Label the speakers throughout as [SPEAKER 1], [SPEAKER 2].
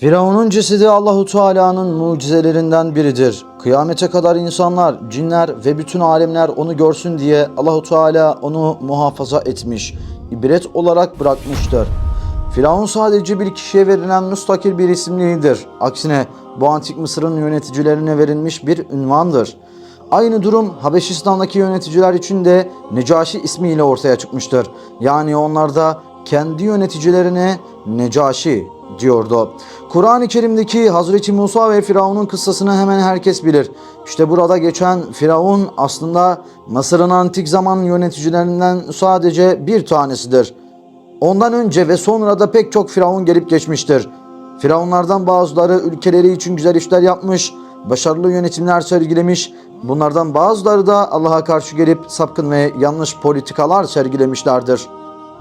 [SPEAKER 1] Firavun'un cesedi Allahu Teala'nın mucizelerinden biridir. Kıyamete kadar insanlar, cinler ve bütün alemler onu görsün diye Allahu Teala onu muhafaza etmiş, ibret olarak bırakmıştır. Firavun sadece bir kişiye verilen müstakil bir isim değildir. Aksine bu antik Mısır'ın yöneticilerine verilmiş bir ünvandır. Aynı durum Habeşistan'daki yöneticiler için de Necaşi ismiyle ortaya çıkmıştır. Yani onlar da kendi yöneticilerine Necaşi diyordu. Kur'an-ı Kerim'deki Hazreti Musa ve Firavun'un kıssasını hemen herkes bilir. İşte burada geçen Firavun aslında Mısır'ın antik zaman yöneticilerinden sadece bir tanesidir. Ondan önce ve sonra da pek çok firavun gelip geçmiştir. Firavunlardan bazıları ülkeleri için güzel işler yapmış, başarılı yönetimler sergilemiş. Bunlardan bazıları da Allah'a karşı gelip sapkın ve yanlış politikalar sergilemişlerdir.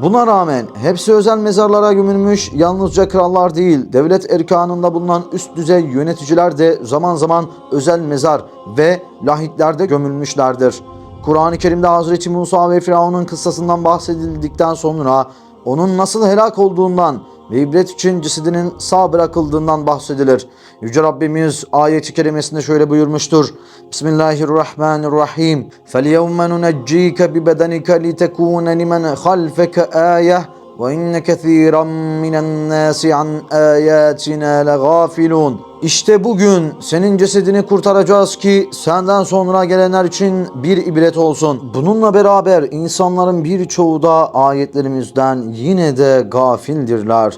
[SPEAKER 1] Buna rağmen hepsi özel mezarlara gömülmüş yalnızca krallar değil, devlet erkanında bulunan üst düzey yöneticiler de zaman zaman özel mezar ve lahitlerde gömülmüşlerdir. Kur'an-ı Kerim'de Hazreti Musa ve Firavun'un kıssasından bahsedildikten sonra onun nasıl helak olduğundan ve ibret için cesedinin sağ bırakıldığından bahsedilir. Yüce Rabbimiz ayeti kerimesinde şöyle buyurmuştur. Bismillahirrahmanirrahim. فَالْيَوْمَ نُنَجِّيكَ بِبَدَنِكَ لِتَكُونَ لِمَنْ خَلْفَكَ آيَةً وَاِنَّ كَثِيرًا مِنَ النَّاسِ عَنْ آيَاتِنَا لَغَافِلُونَ işte bugün senin cesedini kurtaracağız ki senden sonra gelenler için bir ibret olsun. Bununla beraber insanların birçoğu da ayetlerimizden yine de gafildirler.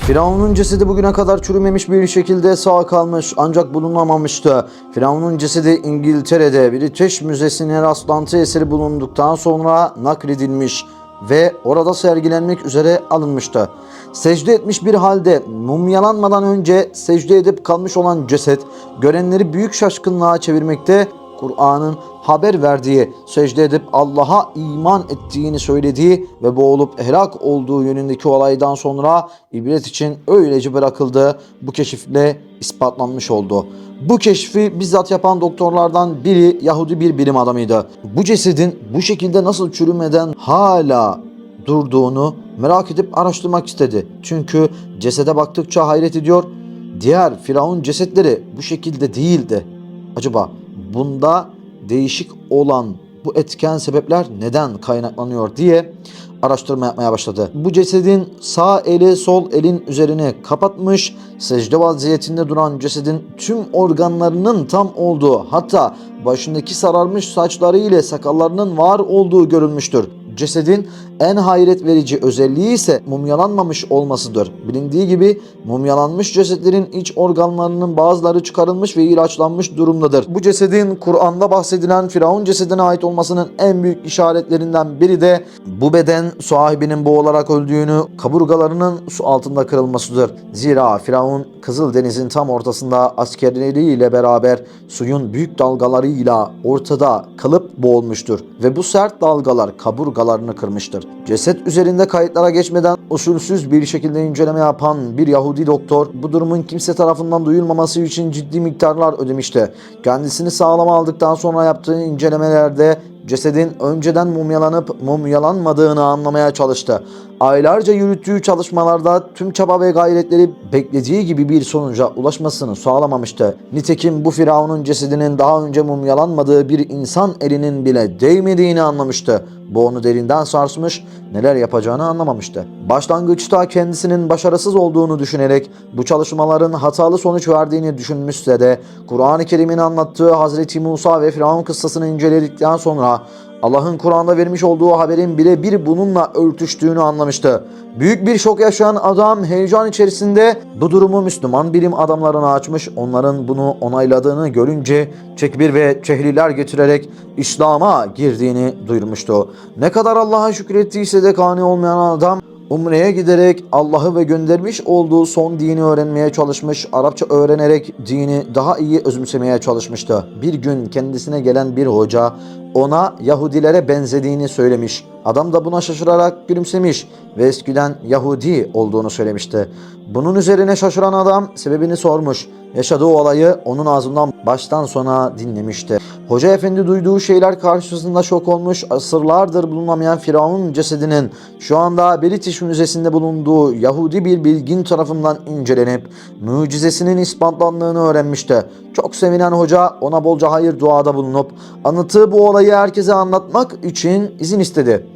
[SPEAKER 1] Firavun'un cesedi bugüne kadar çürümemiş bir şekilde sağ kalmış ancak bulunamamıştı. Firavun'un cesedi İngiltere'de British Müzesi'ne rastlantı eseri bulunduktan sonra nakledilmiş ve orada sergilenmek üzere alınmıştı. Secde etmiş bir halde mumyalanmadan önce secde edip kalmış olan ceset görenleri büyük şaşkınlığa çevirmekte Kur'an'ın haber verdiği, secde edip Allah'a iman ettiğini söylediği ve boğulup helak olduğu yönündeki olaydan sonra ibret için öylece bırakıldı. Bu keşifle ispatlanmış oldu. Bu keşfi bizzat yapan doktorlardan biri Yahudi bir bilim adamıydı. Bu cesedin bu şekilde nasıl çürümeden hala durduğunu merak edip araştırmak istedi. Çünkü cesede baktıkça hayret ediyor. Diğer Firavun cesetleri bu şekilde değildi. Acaba bunda değişik olan bu etken sebepler neden kaynaklanıyor diye araştırma yapmaya başladı. Bu cesedin sağ eli sol elin üzerine kapatmış, secde vaziyetinde duran cesedin tüm organlarının tam olduğu hatta başındaki sararmış saçları ile sakallarının var olduğu görülmüştür. Cesedin en hayret verici özelliği ise mumyalanmamış olmasıdır. Bilindiği gibi mumyalanmış cesetlerin iç organlarının bazıları çıkarılmış ve ilaçlanmış durumdadır. Bu cesedin Kur'an'da bahsedilen Firavun cesedine ait olmasının en büyük işaretlerinden biri de bu beden sahibinin boğularak öldüğünü, kaburgalarının su altında kırılmasıdır. Zira Firavun Kızıldeniz'in tam ortasında askerleriyle beraber suyun büyük dalgalarıyla ortada kalıp boğulmuştur ve bu sert dalgalar kaburgalarını kırmıştır. Ceset üzerinde kayıtlara geçmeden usulsüz bir şekilde inceleme yapan bir Yahudi doktor bu durumun kimse tarafından duyulmaması için ciddi miktarlar ödemişti. Kendisini sağlama aldıktan sonra yaptığı incelemelerde cesedin önceden mumyalanıp mumyalanmadığını anlamaya çalıştı. Aylarca yürüttüğü çalışmalarda tüm çaba ve gayretleri beklediği gibi bir sonuca ulaşmasını sağlamamıştı. Nitekim bu Firavun'un cesedinin daha önce mumyalanmadığı bir insan elinin bile değmediğini anlamıştı. Bu onu derinden sarsmış, neler yapacağını anlamamıştı. Başlangıçta kendisinin başarısız olduğunu düşünerek bu çalışmaların hatalı sonuç verdiğini düşünmüşse de Kur'an-ı Kerim'in anlattığı Hazreti Musa ve Firavun kıssasını inceledikten sonra Allah'ın Kur'an'da vermiş olduğu haberin birebir bununla örtüştüğünü anlamıştı. Büyük bir şok yaşayan adam heyecan içerisinde bu durumu Müslüman bilim adamlarına açmış, onların bunu onayladığını görünce tekbir ve çehliler getirerek İslam'a girdiğini duyurmuştu. Ne kadar Allah'a şükrettiyse de kani olmayan adam Umre'ye giderek Allah'ı ve göndermiş olduğu son dini öğrenmeye çalışmış, Arapça öğrenerek dini daha iyi özümsemeye çalışmıştı. Bir gün kendisine gelen bir hoca ona Yahudilere benzediğini söylemiş. Adam da buna şaşırarak gülümsemiş ve eskiden Yahudi olduğunu söylemişti. Bunun üzerine şaşıran adam sebebini sormuş. Yaşadığı olayı onun ağzından baştan sona dinlemişti. Hoca efendi duyduğu şeyler karşısında şok olmuş, asırlardır bulunamayan Firavun cesedinin şu anda British Müzesi'nde bulunduğu Yahudi bir bilgin tarafından incelenip mucizesinin ispatlandığını öğrenmişti. Çok sevinen hoca ona bolca hayır duada bulunup anlattığı bu olayı herkese anlatmak için izin istedi.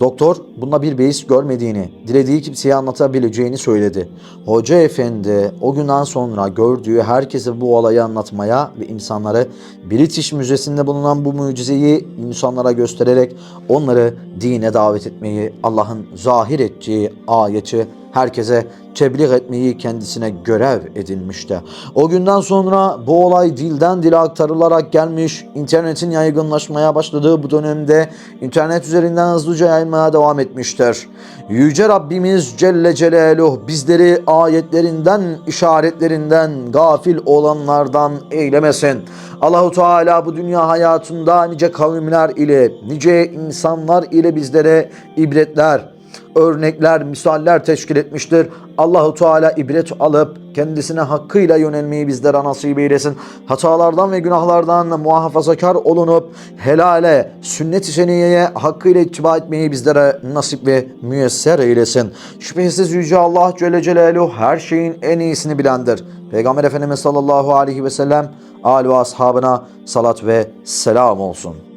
[SPEAKER 1] Doktor bunda bir beis görmediğini, dilediği kimseye anlatabileceğini söyledi. Hoca efendi o günden sonra gördüğü herkese bu olayı anlatmaya ve insanları British Müzesi'nde bulunan bu mucizeyi insanlara göstererek onları dine davet etmeyi, Allah'ın zahir ettiği ayeti herkese tebliğ etmeyi kendisine görev edinmişti. O günden sonra bu olay dilden dile aktarılarak gelmiş, internetin yaygınlaşmaya başladığı bu dönemde internet üzerinden hızlıca yayılmaya devam etmiştir. Yüce Rabbimiz Celle Celaluhu bizleri ayetlerinden, işaretlerinden gafil olanlardan eylemesin. Allahu Teala bu dünya hayatında nice kavimler ile, nice insanlar ile bizlere ibretler, örnekler, misaller teşkil etmiştir. Allahu Teala ibret alıp kendisine hakkıyla yönelmeyi bizlere nasip eylesin. Hatalardan ve günahlardan muhafazakar olunup helale, sünnet-i seniyeye hakkıyla ittiba etmeyi bizlere nasip ve müyesser eylesin. Şüphesiz Yüce Allah Celle Celaluhu her şeyin en iyisini bilendir. Peygamber Efendimiz sallallahu aleyhi ve sellem âli ve ashabına salat ve selam olsun.